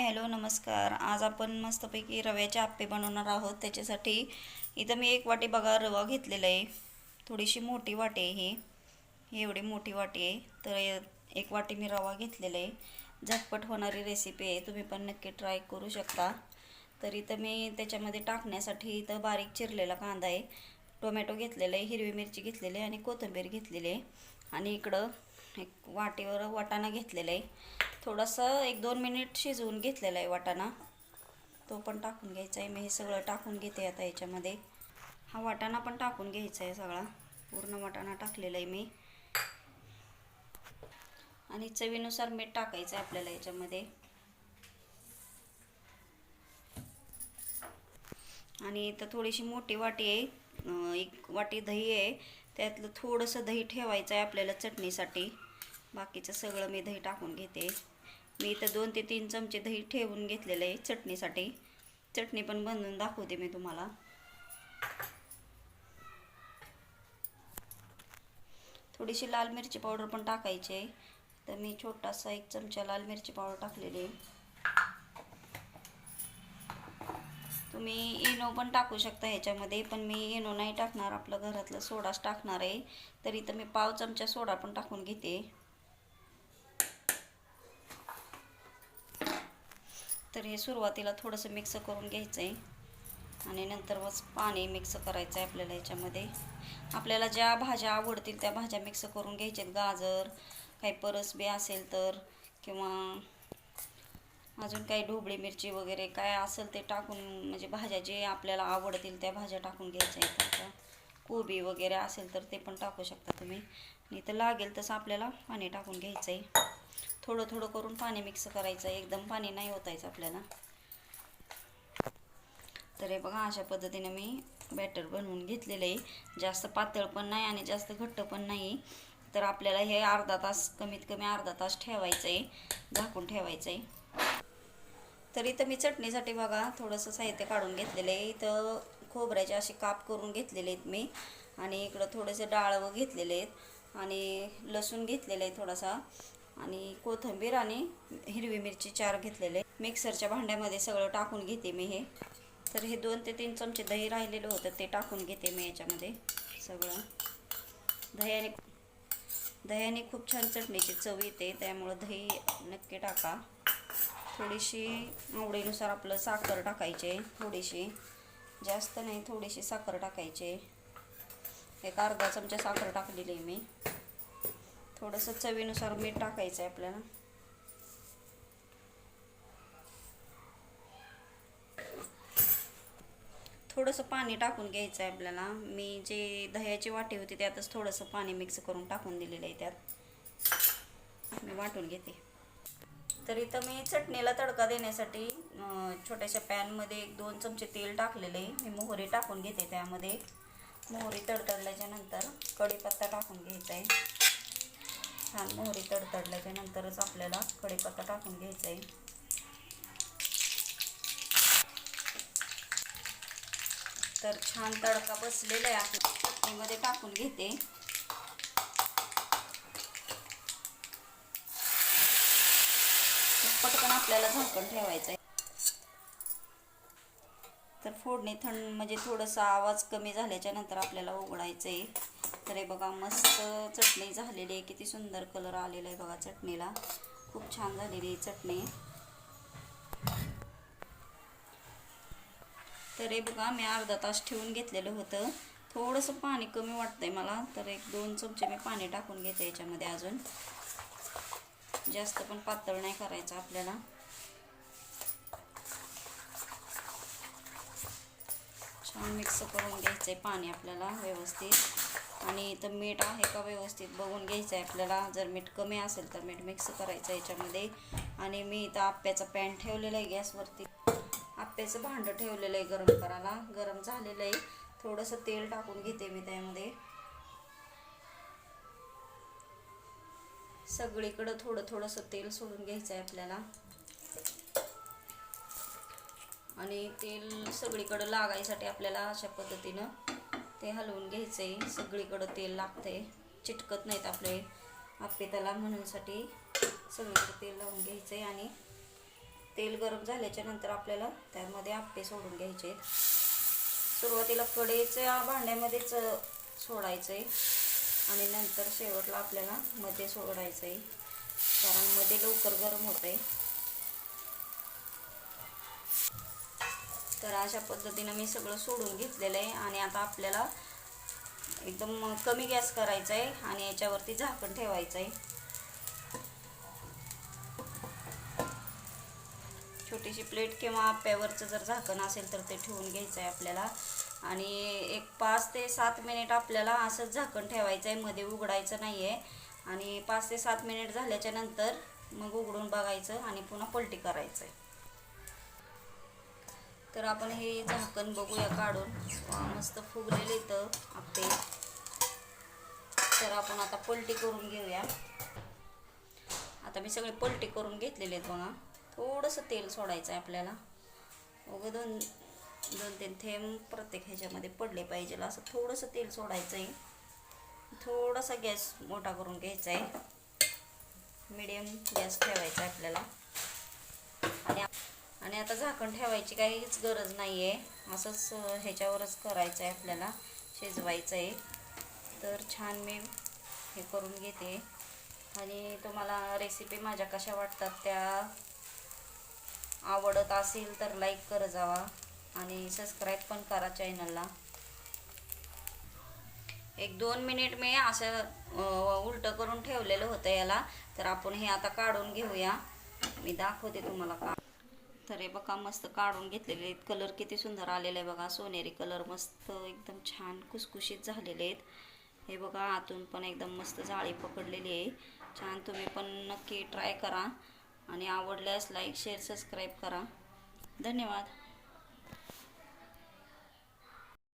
Hi hello नमस्कार. आज आपण मस्तपैकी रव्याचे आप्पे बनवणार आहोत. त्याच्यासाठी इथं मी एक वाटी बघा रवा घेतलेला आहे. थोडीशी मोठी वाटी आहे ही. ही एवढी मोठी वाटी आहे. तर एक वाटी मी रवा घेतलेला आहे. झटपट होणारी रेसिपी आहे. तुम्ही पण नक्की ट्राय करू शकता. तर इथं मी त्याच्यामध्ये टाकण्यासाठी इथं बारीक चिरलेला कांदा आहे. टोमॅटो घेतलेला आहे हिरवी मिरची घेतलेली आहे आणि कोथिंबीर घेतलेली आहे. आणि इकडं एक वाटीवर वाटाणा घेतलेला आहे. थोडंसं एक दोन मिनिट शिजवून घेतलेला आहे वाटाणा. तो पण टाकून घ्यायचा आहे. मी हे सगळं टाकून घेते आता याच्यामध्ये. हा वाटाणा पण टाकून घ्यायचा आहे सगळा. पूर्ण वाटाणा टाकलेला आहे मी. आणि चवीनुसार मीठ टाकायचं आहे आपल्याला याच्यामध्ये. आणि इथं थोडीशी मोठी वाटी आहे. एक वाटी दही आहे. त्यातलं थोडंसं दही ठेवायचं आहे आपल्याला चटणीसाठी. बाकीचं सगळं मी दही टाकून घेते. मी इथं दोन ते तीन चमचे दही ठेवून घेतलेलं आहे चटणीसाठी. चटणी पण बनवून दाखवते मी तुम्हाला. थोडीशी लाल मिरची पावडर पण टाकायची आहे. तर मी छोटासा एक चमचा लाल मिरची पावडर टाकलेली आहे. तुम्ही इनो पण टाकू शकता ह्याच्यामध्ये पण मी इनो नाही टाकणार. आपलं घरातलं सोडाच टाकणार आहे. तर इथं मी पाव चमचा सोडा पण टाकून घेते. तर हे सुरुवातीला थोडंसं मिक्स करून घ्यायचं आहे आणि नंतर मग पाणी मिक्स करायचं आहे आपल्याला याच्यामध्ये आपल्याला ज्या भाज्या आवडतील त्या भाज्या मिक्स करून घ्यायच्यात. गाजर काही परसबी असेल तर किंवा अजून काही ढोबळी मिरची वगैरे काय असेल ते टाकून म्हणजे भाज्या जे आपल्याला आवडतील त्या भाज्या टाकून घ्यायच्या आहेत. आता कोबी वगैरे असेल तर ते पण टाकू शकता तुम्ही. आणि तर लागेल तसं आपल्याला पाणी टाकून घ्यायचं आहे थोडं थोडं करून पाणी मिक्स करायचं आहे एकदम पाणी नाही होतायचं आपल्याला. तर हे बघा अशा पद्धतीने मी बॅटर बनवून घेतलेलं आहे. जास्त पातळ पण नाही आणि जास्त घट्ट पण नाही. तर आपल्याला हे अर्धा तास कमीत कमी अर्धा तास ठेवायचं आहे झाकून ठेवायचं आहे तर इथं मी चटणीसाठी बघा थोडंसं साहित्य काढून घेतलेलं आहे. इथं खोबऱ्याचे असे काप करून घेतलेले आहेत मी. आणि इकडं थोडेसे डाळवं घेतलेले आहेत. आणि लसूण घेतलेलं आहे थोडासा. आणि कोथिंबीर आणि हिरवी मिरची चार घेतलेले मिक्सरच्या भांड्यामध्ये सगळं टाकून घेते मी हे. तर हे दोन ते तीन चमचे दही राहिलेलं होतं ते टाकून घेते मी याच्यामध्ये सगळं. दह्याने दह्याने खूप छान चटणीची चव येते त्यामुळं दही नक्की टाका. थोडीशी आवडीनुसार आपलं साखर टाकायचे थोडीशी. जास्त नाही थोडीशी साखर टाकायचे एक अर्धा चमचा साखर टाकलेली आहे मी. थोडंसं चवीनुसार मीठ टाकायचं आहे आपल्याला. थोडंसं पाणी टाकून घ्यायचं आहे आपल्याला. मी जे दह्याची वाटी होती त्यातच थोडंसं पाणी मिक्स करून टाकून दिलेलं आहे त्यात. मी वाटून घेते. तर इथं मी चटणीला तडका देण्यासाठी छोट्याशा पॅनमध्ये एक दोन चमचे तेल टाकलेले. आहे मी मोहरी टाकून घेते त्यामध्ये. मोहरी तडतडल्याच्या नंतर कढीपत्ता टाकून घ्यायचा आहे. छान मोहरी तडतडल्याच्या नंतरच आपल्याला कढीपत्ता टाकून घ्यायचा आहे. तर छान तडका बसलेला आहे. आपल्या चटणीमध्ये टाकून घेते. पटकन आपल्याला झाकण ठेवायचं आहे तर फोडणी थंड म्हणजे थोडंसं आवाज कमी झाल्याच्यानंतर आपल्याला उघडायचं आहे तर हे बघा मस्त चटणी झालेली आहे. किती सुंदर कलर आलेला आहे बघा चटणीला. खूप छान झालेली आहे चटणी. तर हे बघा मी अर्धा तास ठेवून घेतलेलं होतं. थोडंसं पाणी कमी वाटतंय मला. तर एक दोन चमचे मी पाणी टाकून घेते याच्यामध्ये अजून. जास्त पण पातळ नाही करायचं आपल्याला. छान मिक्स करून घ्यायचं आहे पाणी आपल्याला व्यवस्थित. आणि इथं मीठ आहे का व्यवस्थित बघून घ्यायचं आहे आपल्याला. जर मीठ कमी असेल तर मीठ मिक्स करायचं याच्यामध्ये. आणि मी इथं आप्याचा पॅन ठेवलेला आहे गॅसवरती. आप्याचं भांडं ठेवलेलं आहे गरम करायला. गरम झालेलं आहे. थोडंसं तेल टाकून घेते मी त्यामध्ये. सगळीकडं थोडं थोडंसं तेल सोडून घ्यायचं आहे आपल्याला. आणि तेल सगळीकडं लागायसाठी आपल्याला अशा पद्धतीनं ते हलवून घ्यायचं आहे सगळीकडं तेल लागतंय. चिटकत नाहीत आपले आपे त्याला म्हणूनसाठी सगळीकडे तेल लावून घ्यायचं आहे आणि तेल गरम झाल्याच्यानंतर आपल्याला त्यामध्ये आप्पे सोडून घ्यायचे आहेत सुरुवातीला कढईच्या भांड्यामध्येच सोडायचं आहे आणि नंतर शेवटला आपल्याला मध्ये सोडायचं आहे कारण मध्ये लवकर गरम होतं आहे तर अशा पद्धतीनं मी सगळं सोडून घेतलेलं आहे आणि आता आपल्याला एकदम कमी गॅस करायचा आहे आणि याच्यावरती झाकण ठेवायचं आहे छोटीशी प्लेट किंवा आप्यावरचं जर झाकण असेल तर ते ठेवून घ्यायचं आहे आपल्याला. आणि एक पाच ते सात मिनिट आपल्याला असंच झाकण ठेवायचं आहे मध्ये उघडायचं नाही आहे आणि पाच ते सात मिनिट झाल्याच्यानंतर मग उघडून बघायचं आणि पुन्हा पलटी करायचं आहे तर आपण हे झाकण बघूया काढून. मस्त फुगलेले इथं आपले तर आपण आता पलटी करून घेऊया. आता मी सगळे पलटी करून घेतलेले आहेत बघा. थोडंसं तेल सोडायचं आहे आपल्याला. उगं दोन दोन तीन थेंब प्रत्येक ह्याच्यामध्ये पडले पाहिजे. असं थोडंसं तेल सोडायचं आहे थोडासा गॅस मोठा करून घ्यायचा आहे मिडियम गॅस ठेवायचा आहे आपल्याला. आणि आणि आता झाकण ठेवायची काहीच गरज नाही आहे असंच ह्याच्यावरच करायचं आहे आपल्याला. शिजवायचं आहे तर छान मी हे करून घेते. आणि तुम्हाला रेसिपी माझ्या कशा वाटतात त्या आवडत असेल तर लाईक करत जावा. आणि सबस्क्राईब पण करा चॅनलला एक दोन मिनिट मी असं उलटं करून ठेवलेलं होतं याला. तर आपण हे आता काढून घेऊया. मी दाखवते तुम्हाला का. तर हे बघा मस्त काढून घेतलेले आहेत. कलर किती सुंदर आलेले आहे बघा. सोनेरी कलर मस्त एकदम छान कुसकुशीत झालेले आहेत. हे बघा आतून पण एकदम मस्त जाळी पकडलेली आहे. छान तुम्ही पण नक्की ट्राय करा. आणि आवडल्यास लाईक शेअर सबस्क्राईब करा. धन्यवाद.